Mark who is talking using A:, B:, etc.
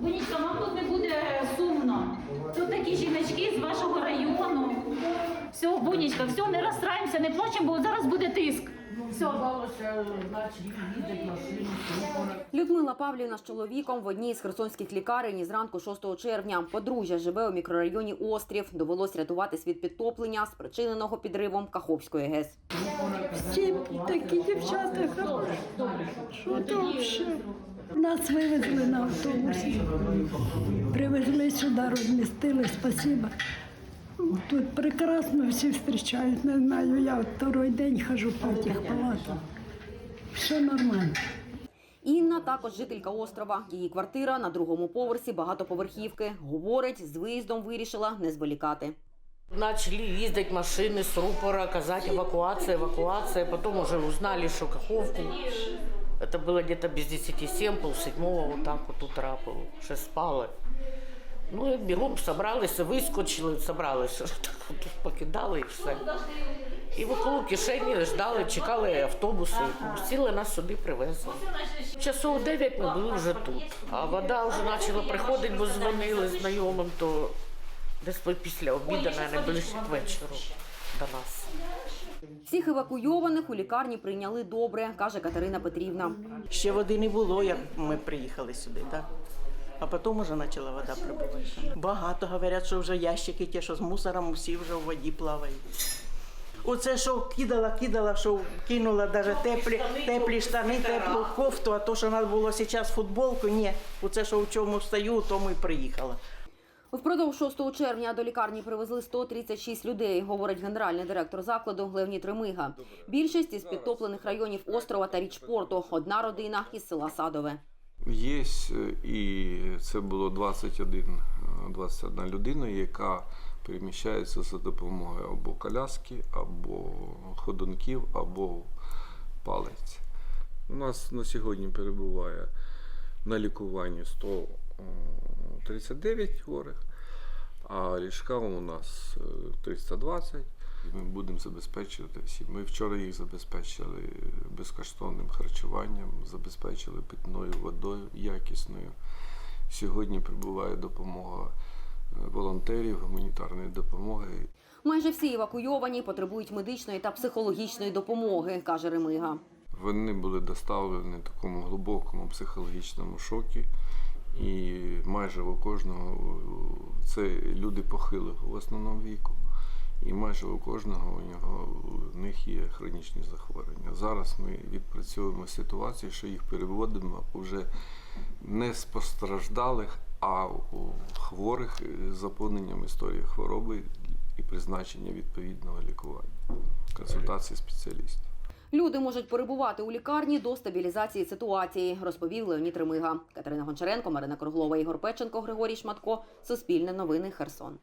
A: Бонічка, вам тут не буде сумно. Тут такі жіночки з вашого району. Все, Бонічка, все, не розстраємося, не плачемо, бо зараз буде тиск. Все.
B: Людмила Павлівна з чоловіком в одній з херсонських лікарень із ранку 6 червня. Подружжя живе у мікрорайоні Острів. Довелось рятуватись від підтоплення, спричиненого підривом Каховської ГЕС.
C: Всі такі дівчата хороші. Що то взагалі? Нас вивезли на автобусі. Привезли сюди, розмістили, спасибо. Тут прекрасно всі зустрічають, не знаю, я второй день хожу по тих палатах. Все нормально.
B: Інна також жителька острова. Її квартира на другому поверсі багатоповерхівки. Говорить, з виїздом вирішила не зволікати.
D: Начали ездить машины с рупора, казать эвакуация, эвакуация. Потом уже узнали, что Каховку. Это было где-то без 10 7, полседьмого, вот так вот утра, пол, ще спали. Ну і бігом собралися, вискочили, собралися, так от покидали і все. І вокруг кишені ждали, чекали автобуси. Сіли нас сюди привезли. Часов 9 ми були вже тут. А вода вже почала приходити, бо дзвонили знайомим, то десь після обіду, мабуть, ближче к вечору до нас.
B: Всіх евакуйованих у лікарні прийняли добре, каже Катерина Петрівна.
E: Ще води не було, як ми приїхали сюди, так? А потім вже почала вода прибувати. Багато говорять, що вже ящики ті, що з мусором, всі вже в воді плавають. Оце, що кидала, кидала, що кинула навіть теплі, теплі штани, теплу кофту, а то, що треба було зараз футболку, ні. Оце, що в чому стою, то ми приїхала.
B: Впродовж 6 червня до лікарні привезли 136 людей, говорить генеральний директор закладу Леонід Ремига. Більшість із підтоплених районів острова та річпорту. Одна родина із села Садове.
F: Є, е, і це було 21, е, 21 людина, яка переміщається за допомогою або коляски, або ходунків, або палець. У нас на сьогодні перебуває на лікуванні 139 хворих, а ліжка у нас е, 320. Ми будемо забезпечувати всі. Ми вчора їх забезпечили безкоштовним харчуванням, забезпечили питною водою якісною. Сьогодні прибуває допомога е, волонтерів, гуманітарної допомоги.
B: Майже всі евакуйовані потребують медичної та психологічної допомоги, каже Ремига.
F: Вони були доставлені в такому глибокому психологічному шокі. І майже у кожного це люди похилого в основному віку. І майже у кожного у нього у них є хронічні захворювання. Зараз ми відпрацьовуємо ситуацію, що їх переводимо вже не з постраждалих, а у хворих з заповненням історії хвороби і призначення відповідного лікування, консультації спеціалістів.
B: Люди можуть перебувати у лікарні до стабілізації ситуації, розповів Леонід Ремига. Катерина Гончаренко, Марина Круглова, Ігор Печенко, Григорій Шматко. Суспільне новини Херсон.